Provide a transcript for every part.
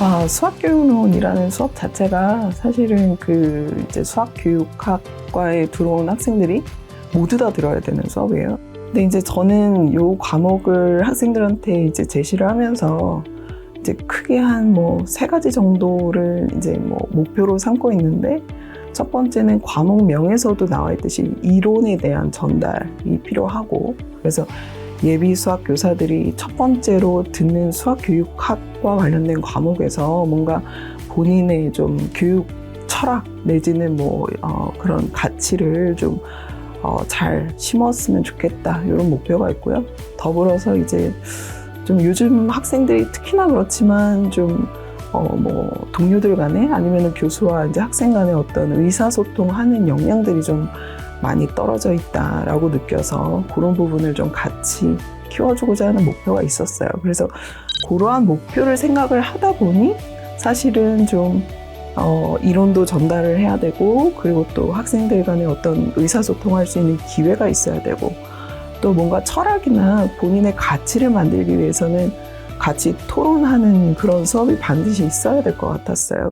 아, 수학교육론이라는 수업 자체가 사실은 그 이제 수학교육학과에 들어온 학생들이 모두 다 들어야 되는 수업이에요. 근데 이제 저는 요 과목을 학생들한테 이제 제시를 하면서 이제 크게 한 뭐 세 가지 정도를 이제 뭐 목표로 삼고 있는데 첫 번째는 과목명에서도 나와 있듯이 이론에 대한 전달이 필요하고 그래서 예비 수학 교사들이 첫 번째로 듣는 수학 교육학과 관련된 과목에서 뭔가 본인의 좀 교육 철학 내지는 뭐 어, 그런 가치를 좀 어, 잘 심었으면 좋겠다 이런 목표가 있고요. 더불어서 이제 좀 요즘 학생들이 특히나 그렇지만 좀 어, 뭐 동료들 간에 아니면 교수와 이제 학생 간의 어떤 의사소통하는 역량들이 좀 많이 떨어져 있다라고 느껴서 그런 부분을 좀 같이 키워주고자 하는 목표가 있었어요. 그래서 그러한 목표를 생각을 하다 보니 사실은 좀 어, 이론도 전달을 해야 되고 그리고 또 학생들 간에 어떤 의사소통할 수 있는 기회가 있어야 되고 또 뭔가 철학이나 본인의 가치를 만들기 위해서는 같이 토론하는 그런 수업이 반드시 있어야 될 것 같았어요.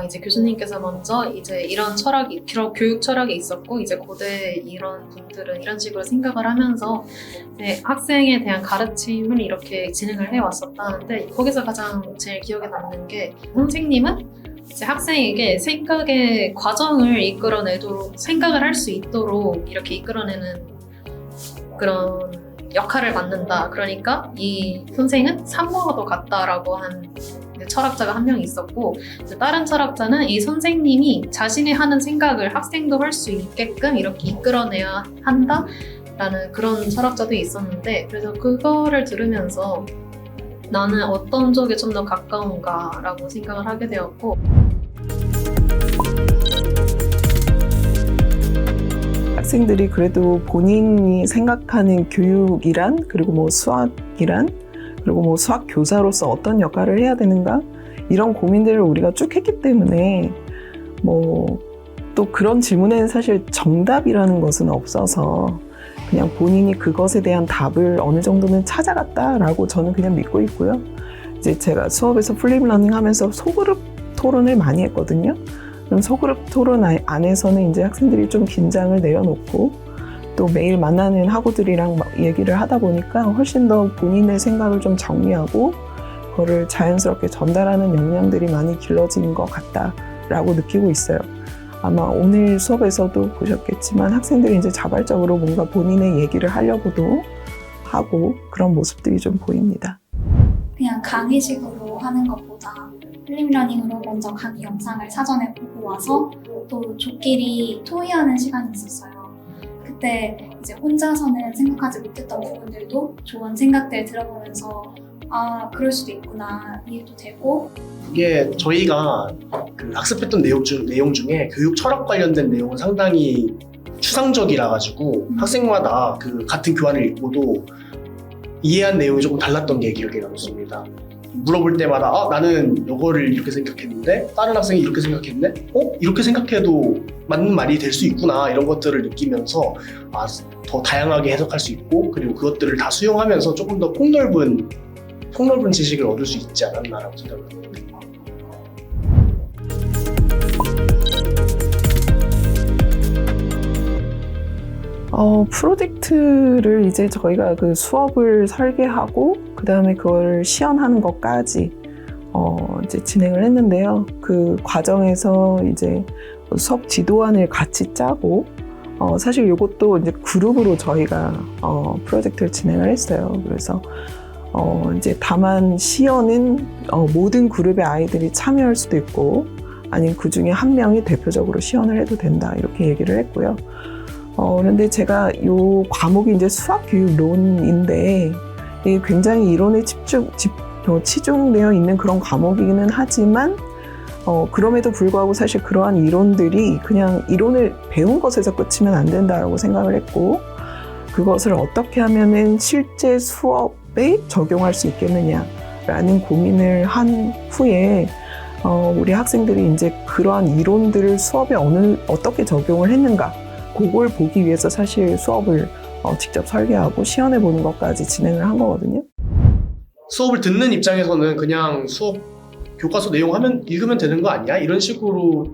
아, 이제 교수님께서 먼저 이제 이런 철학이, 교육 철학이 있었고, 이제 고대 이런 분들은 이런 식으로 생각을 하면서 이제 학생에 대한 가르침을 이렇게 진행을 해 왔었다는데, 거기서 가장 제일 기억에 남는 게, 선생님은 이제 학생에게 생각의 과정을 이끌어내도록, 생각을 할 수 있도록 이렇게 이끌어내는 그런 역할을 맡는다. 그러니까 이 선생은 산모와도 같다라고 한 철학자가 한 명 있었고, 다른 철학자는 이 선생님이 자신이 하는 생각을 학생도 할 수 있게끔 이렇게 이끌어내야 한다 라는 그런 철학자도 있었는데 그래서 그거를 들으면서 나는 어떤 쪽에 좀 더 가까운가라고 생각을 하게 되었고 학생들이 그래도 본인이 생각하는 교육이란 그리고 뭐 수학이란 그리고 뭐 수학 교사로서 어떤 역할을 해야 되는가 이런 고민들을 우리가 쭉 했기 때문에 뭐 또 그런 질문에는 사실 정답이라는 것은 없어서 그냥 본인이 그것에 대한 답을 어느 정도는 찾아갔다라고 저는 그냥 믿고 있고요. 이제 제가 수업에서 플립 러닝 하면서 소그룹 토론을 많이 했거든요. 그럼 소그룹 토론 아- 안에서는 이제 학생들이 좀 긴장을 내려놓고 또 매일 만나는 학우들이랑 막 얘기를 하다 보니까 훨씬 더 본인의 생각을 좀 정리하고 그거를 자연스럽게 전달하는 역량들이 많이 길러진 것 같다라고 느끼고 있어요. 아마 오늘 수업에서도 보셨겠지만 학생들이 이제 자발적으로 뭔가 본인의 얘기를 하려고도 하고 그런 모습들이 좀 보입니다. 그냥 강의식으로 하는 것보다 필름러닝으로 먼저 강의 영상을 사전에 보고 와서 또 조끼리 토의하는 시간이 있었어요. 그때 이제 혼자서는 생각하지 못했던 부분들도 좋은 생각들 들어보면서 아 그럴 수도 있구나 이해도 되고 그게 저희가 그 학습했던 내용 중 내용 중에 교육 철학 관련된 내용은 상당히 추상적이라 가지고 음. 학생마다 그 같은 교환을 읽고도 이해한 내용이 조금 달랐던 게 기억에 남습니다. 물어볼 때마다 아 나는 이거를 이렇게 생각했는데 다른 학생이 이렇게 생각했네 어 이렇게 생각해도 맞는 말이 될 수 있구나 이런 것들을 느끼면서 아 더 다양하게 해석할 수 있고 그리고 그것들을 다 수용하면서 조금 더 폭넓은 폭넓은 지식을 얻을 수 있지 않았나라고 생각합니다. 어, 프로젝트를 이제 저희가 그 수업을 설계하고 그 다음에 그걸 시연하는 것까지 어, 이제 진행을 했는데요. 그 과정에서 이제 수업 지도안을 같이 짜고 어, 사실 이것도 이제 그룹으로 저희가 어, 프로젝트를 진행을 했어요. 그래서 어, 이제 다만 시연은 어, 모든 그룹의 아이들이 참여할 수도 있고 아니면 그 중에 한 명이 대표적으로 시연을 해도 된다 이렇게 얘기를 했고요. 어, 그런데 제가 요 과목이 이제 수학교육론인데 굉장히 이론에 집중, 집, 어, 치중되어 있는 그런 과목이기는 하지만 어, 그럼에도 불구하고 사실 그러한 이론들이 그냥 이론을 배운 것에서 끝이면 안 된다라고 생각을 했고 그것을 어떻게 하면은 실제 수업에 적용할 수 있겠느냐라는 고민을 한 후에 어, 우리 학생들이 이제 그러한 이론들을 수업에 어느, 어떻게 적용을 했는가 그걸 보기 위해서 사실 수업을 어, 직접 설계하고 시연해 보는 것까지 진행을 한 거거든요. 수업을 듣는 입장에서는 그냥 수업 교과서 내용 하면 읽으면 되는 거 아니야? 이런 식으로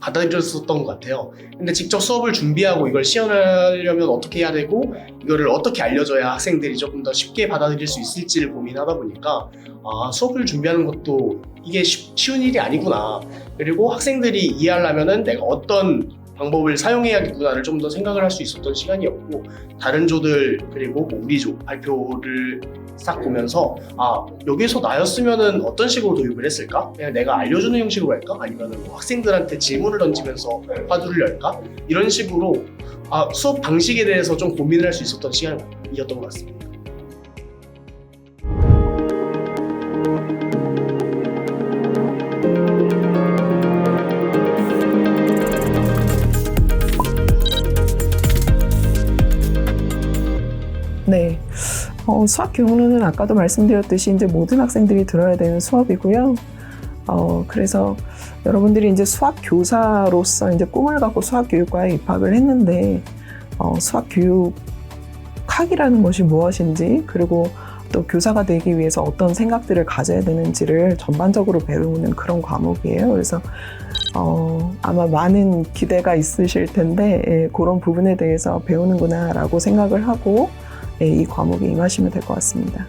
받아들였었던 것 같아요. 근데 직접 수업을 준비하고 이걸 시연하려면 어떻게 해야 되고 이거를 어떻게 알려줘야 학생들이 조금 더 쉽게 받아들일 수 있을지를 고민하다 보니까 아 수업을 준비하는 것도 이게 쉬- 쉬운 일이 아니구나. 그리고 학생들이 이해하려면은 내가 어떤 방법을 사용해야겠구나를 좀 더 생각을 할 수 있었던 시간이었고 다른 조들 그리고 뭐 우리 조 발표를 싹 보면서 아 여기서 나였으면은 어떤 식으로 도입을 했을까? 그냥 내가 알려주는 형식으로 할까? 아니면은 뭐 학생들한테 질문을 던지면서 화두를 열까? 이런 식으로 아 수업 방식에 대해서 좀 고민을 할 수 있었던 시간이었던 것 같습니다. 어, 수학 교육론은 아까도 말씀드렸듯이 이제 모든 학생들이 들어야 되는 수업이고요. 어, 그래서 여러분들이 이제 수학 교사로서 이제 꿈을 갖고 수학 교육과에 입학을 했는데, 어, 수학 교육 학이라는 것이 무엇인지, 그리고 또 교사가 되기 위해서 어떤 생각들을 가져야 되는지를 전반적으로 배우는 그런 과목이에요. 그래서 어, 아마 많은 기대가 있으실 텐데, 예, 그런 부분에 대해서 배우는구나라고 생각을 하고, 예, 이 과목에 임하시면 될 것 같습니다.